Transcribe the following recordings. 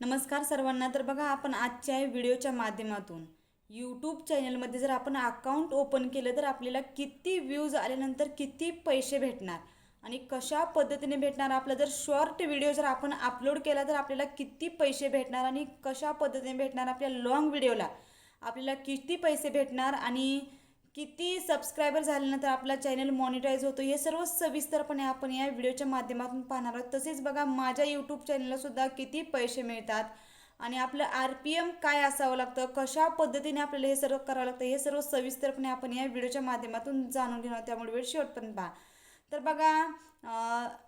नमस्कार सर्वांना. तर बघा आपण आजच्या व्हिडिओच्या माध्यमातून यूट्यूब चॅनलमध्ये जर आपण अकाउंट ओपन केलं तर आपल्याला किती व्ह्यूज आल्यानंतर किती पैसे भेटणार आणि कशा पद्धतीने भेटणार? आपला जर शॉर्ट व्हिडिओ जर आपण अपलोड केला तर आपल्याला किती पैसे भेटणार आणि कशा पद्धतीने भेटणार आपल्या लॉंग व्हिडिओला आपल्याला किती पैसे भेटणार आणि किती सबस्क्रायबर झाल्यानंतर आपला चॅनल मॉनिटाईज होतो. हे सर्व सविस्तरपणे आपण या व्हिडिओच्या माध्यमातून पाहणार आहोत. तसेच बघा माझ्या यूट्यूब चॅनललासुद्धा किती पैसे मिळतात आणि आपलं आर पी एम काय असावं लागतं? कशा पद्धतीने आपल्याला हे सर्व करावं लागतं? हे सर्व सविस्तरपणे आपण या व्हिडिओच्या माध्यमातून जाणून घेणार आहोत. त्यामुळे वेळ शेवटपर्यंत पहा. तर बघा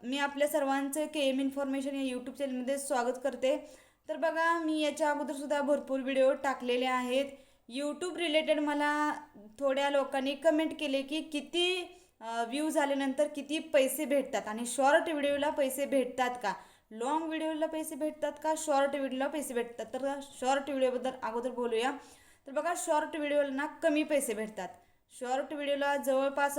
मी आपल्या सर्वांचं के एम इन्फॉर्मेशन या यूट्यूब चॅनलमध्ये स्वागत करते. तर बघा मी याच्या अगोदरसुद्धा भरपूर व्हिडिओ टाकलेले आहेत. यूट्यूब रिलेटेड मला थोड्या लोकांनी कमेंट केले की किती व्ह्यू झाल्यानंतर किती पैसे भेटतात आणि शॉर्ट व्हिडिओला पैसे भेटतात का? लॉंग व्हिडिओला पैसे भेटतात का? शॉर्ट व्हिडिओला पैसे भेटतात. तर शॉर्ट व्हिडिओबद्दल अगोदर बोलूया. तर बघा शॉर्ट व्हिडिओला ना कमी पैसे भेटतात. शॉर्ट व्हिडिओला जवळपास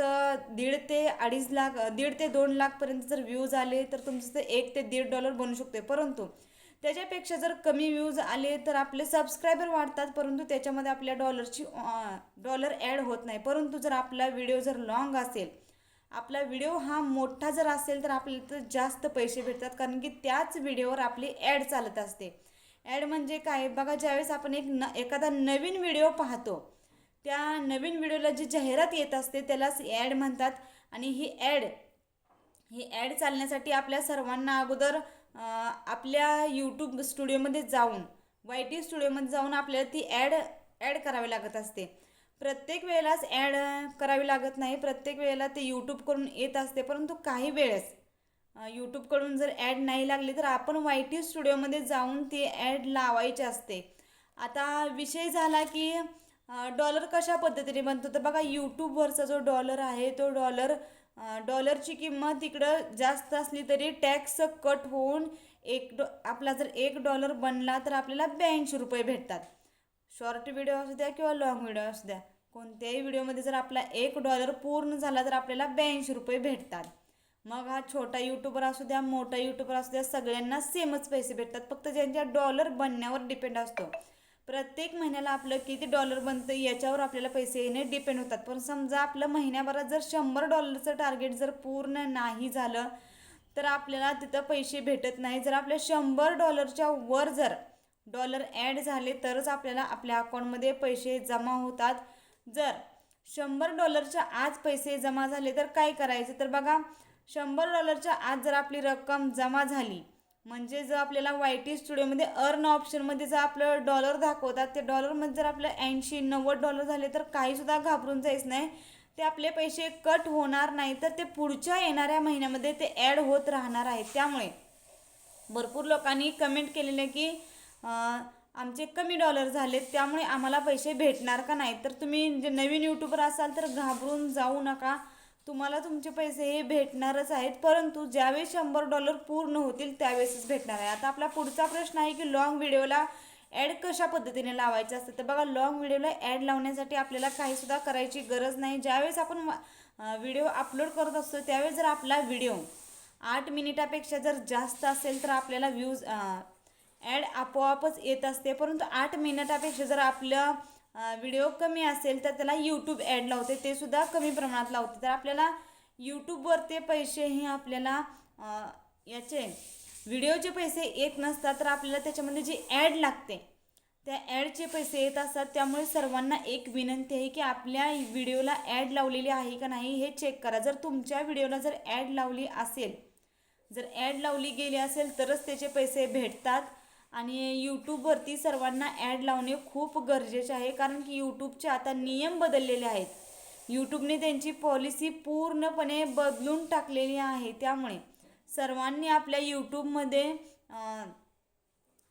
दीड ते अडीच लाख दीड ते दोन लाखपर्यंत जर व्ह्यूज आले तर तुमचं ते एक ते दीड डॉलर बनू शकते परंतु त्याच्यापेक्षा जर कमी व्ह्यूज आले तर आपले सबस्क्रायबर वाढतात परंतु त्याच्यामध्ये आपल्या डॉलरची डॉलर ॲड होत नाही. परंतु जर आपला व्हिडिओ जर लॉंग असेल आपला व्हिडिओ हा मोठा जर असेल तर आपल्याला तर जास्त पैसे भेटतात कारण की त्याच व्हिडिओवर आपली ॲड चालत असते. ॲड म्हणजे काय? बघा ज्यावेळेस आपण एक न एखादा नवीन व्हिडिओ पाहतो त्या नवीन व्हिडिओला जी जाहिरात येत असते त्यालाच ॲड म्हणतात. आणि ही ॲड ही ॲड चालण्यासाठी आपल्या सर्वांना अगोदर आपल्या यूट्यूब स्टुडिओमध्ये जाऊन वाय टी स्टुडिओमध्ये जाऊन आपल्याला ती ॲड ॲड करावी लागत असते. प्रत्येक वेळेलाच ॲड करावी लागत नाही. प्रत्येक वेळेला ते यूट्यूबकडून येत असते परंतु काही वेळेस यूट्यूबकडून जर ॲड नाही लागली तर आपण वाय टी स्टुडिओमध्ये जाऊन ती ॲड लावायची असते. आता विषय झाला की डॉलर कशा पद्धतीने बनतो? तर बघा यूट्यूबवरचा जो डॉलर आहे तो डॉलर डॉलरची किंमत इकडं जास्त असली तरी टॅक्स कट होऊन एक डॉ आपला जर एक डॉलर बनला तर आपल्याला ब्याऐंशी रुपये भेटतात. शॉर्ट व्हिडिओ असू द्या किंवा लॉंग व्हिडिओ असू द्या कोणत्याही व्हिडिओमध्ये जर आपला एक डॉलर पूर्ण झाला तर आपल्याला ब्याऐंशी रुपये भेटतात. मग हा छोटा यूट्यूबर असू द्या मोठा यूट्यूबर असू द्या सगळ्यांना सेमच पैसे भेटतात. फक्त ज्यांच्या डॉलर बनण्यावर डिपेंड असतो. प्रत्येक महिन्याला आपलं किती डॉलर बनतं याच्यावर आपल्याला पैसे येणे डिपेंड होतात. पण समजा आपलं महिन्याभरात जर शंभर डॉलरचं टार्गेट जर पूर्ण नाही झालं तर आपल्याला तिथं पैसे भेटत नाही. जर आपल्या शंभर डॉलरच्या वर जर डॉलर ॲड झाले तरच आपल्याला आपल्या अकाउंटमध्ये पैसे जमा होतात. जर शंभर डॉलरच्या आज पैसे जमा झाले तर काय करायचं? तर बघा शंभर डॉलरच्या आज जर आपली रक्कम जमा झाली म्हणजे जर आपल्याला वाय टी स्टुडिओमध्ये अर्न ऑप्शनमध्ये जर आपलं डॉलर दाखवतात ते डॉलरमध्ये जर आपलं ऐंशी नव्वद डॉलर झाले तर काहीसुद्धा घाबरून जायचं नाही. ते आपले पैसे कट होणार नाही तर ते पुढच्या येणाऱ्या महिन्यामध्ये ते ॲड होत राहणार आहे. त्यामुळे भरपूर लोकांनी कमेंट केलेलं की आमचे कमी डॉलर झालेत त्यामुळे आम्हाला पैसे भेटणार का नाही? तर तुम्ही जे नवीन यूट्यूबर असाल तर घाबरून जाऊ नका. तुम्हाला तुमचे पैसे हे भेटणारच आहेत परंतु ज्यावेळेस शंभर डॉलर पूर्ण होतील त्यावेळेसच भेटणार आहे. आता आपला पुढचा प्रश्न आहे की लॉंग व्हिडिओला ॲड कशा पद्धतीने लावायचे असतं? तर बघा लॉंग व्हिडिओला ॲड लावण्यासाठी आपल्याला काहीसुद्धा करायची गरज नाही. ज्यावेळेस आपण व्हिडिओ अपलोड करत असतो त्यावेळेस जर आपला व्हिडिओ आठ मिनिटापेक्षा जर जास्त असेल तर आपल्याला व्ह्यूज ॲड आपोआपच येत असते. परंतु आठ मिनिटापेक्षा जर आपलं व्हिडिओ कमी असेल तर त्याला यूट्यूब ॲड लावते. ते सुद्धा कमी प्रमाणात लावते. तर आपल्याला यूट्यूबवर ते पैसेही आपल्याला याचे व्हिडिओचे पैसे येत नसतात. तर आपल्याला त्याच्यामध्ये जी ॲड लागते त्या ॲडचे पैसे येत असतात. त्यामुळे सर्वांना एक विनंती आहे की आपल्या व्हिडिओला ॲड लावलेली आहे का नाही हे चेक करा. जर तुमच्या व्हिडिओला जर ॲड लावली असेल जर ॲड लावली गेली असेल तरच त्याचे पैसे भेटतात. आणि यूट्यूबवरती सर्वांना ॲड लावणे खूप गरजेचे आहे कारण की यूट्यूबचे आता नियम बदललेले आहेत. यूट्यूबने त्यांची पॉलिसी पूर्णपणे बदलून टाकलेली आहे त्यामुळे सर्वांनी आपल्या यूट्यूबमध्ये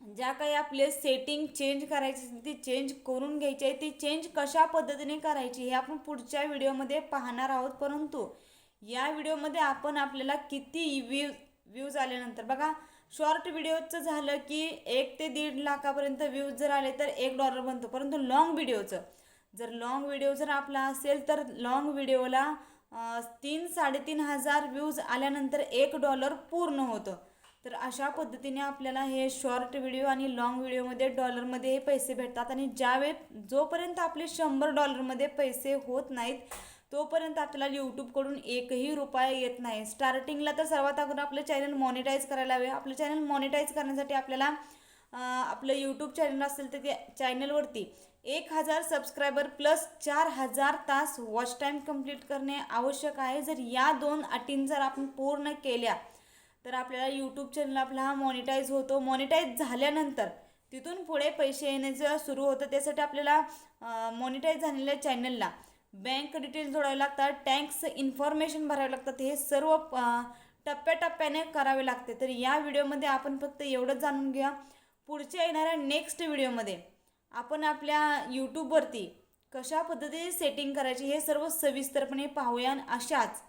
ज्या काही आपले सेटिंग चेंज करायची ती चेंज करून घ्यायची आहे. ती चेंज कशा पद्धतीने करायची हे आपण पुढच्या व्हिडिओमध्ये पाहणार आहोत. परंतु या व्हिडिओमध्ये आपण आपल्याला किती व्ह्यू व्ह्यूज आल्यानंतर बघा शॉर्ट व्हिडिओचं झालं की एक ते दीड लाखापर्यंत व्ह्यूज जर आले तर एक डॉलर बनतो. परंतु लॉंग व्हिडिओचं जर लॉंग व्हिडिओ जर आपला असेल तर लॉंग व्हिडिओला तीन साडेतीन हजार व्ह्यूज आल्यानंतर एक डॉलर पूर्ण होतं. तर अशा पद्धतीने आपल्याला हे शॉर्ट व्हिडिओ आणि लाँग व्हिडिओमध्ये डॉलरमध्ये हे पैसे भेटतात. आणि ज्यावेळे जोपर्यंत आपले शंभर डॉलरमध्ये पैसे होत नाहीत तोपर्यंत आपल्याला यूट्यूबकडून एकही रुपया येत नाही. स्टार्टिंगला तर सर्वात अगोदर आपलं चॅनल मॉनिटाईज करायला हवे. आपलं चॅनल मॉनिटाईज करण्यासाठी आपल्याला आपलं यूट्यूब चॅनल असेल तर त्या चॅनलवरती एक हजार सबस्क्रायबर प्लस चार हजार तास वॉच टाईम कंप्लीट करणे आवश्यक आहे. जर या दोन अटीं जर आपण पूर्ण केल्या तर आपल्याला यूट्यूब चॅनल आपला हा मॉनिटाईज होतो. मॉनिटाईज झाल्यानंतर तिथून पुढे पैसे येण्याचं सुरू होतं त्यासाठी आपल्याला मॉनिटाईज झालेल्या चॅनलला बँक डिटेल्स जोडावे लागतात टँक्स इन्फॉर्मेशन भरावे लागतात हे सर्व टप्प्याटप्प्याने करावे लागते. तर या व्हिडिओमध्ये आपण फक्त एवढंच जाणून घ्या पुढच्या येणाऱ्या नेक्स्ट व्हिडिओमध्ये आपण आपल्या यूट्यूबवरती कशा पद्धतीने सेटिंग करायची हे सर्व सविस्तरपणे पाहूया. अशाच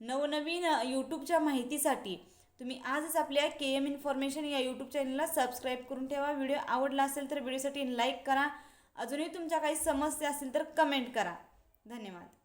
नवनवीन यूट्यूबच्या माहितीसाठी तुम्ही आजच आपल्या के एम इन्फॉर्मेशन या यूट्यूब चॅनलला सबस्क्राईब करून ठेवा. व्हिडिओ आवडला असेल तर व्हिडिओसाठी लाईक करा. अजूनही तुमच्या काही समस्या असतील तर कमेंट करा. धन्यवाद.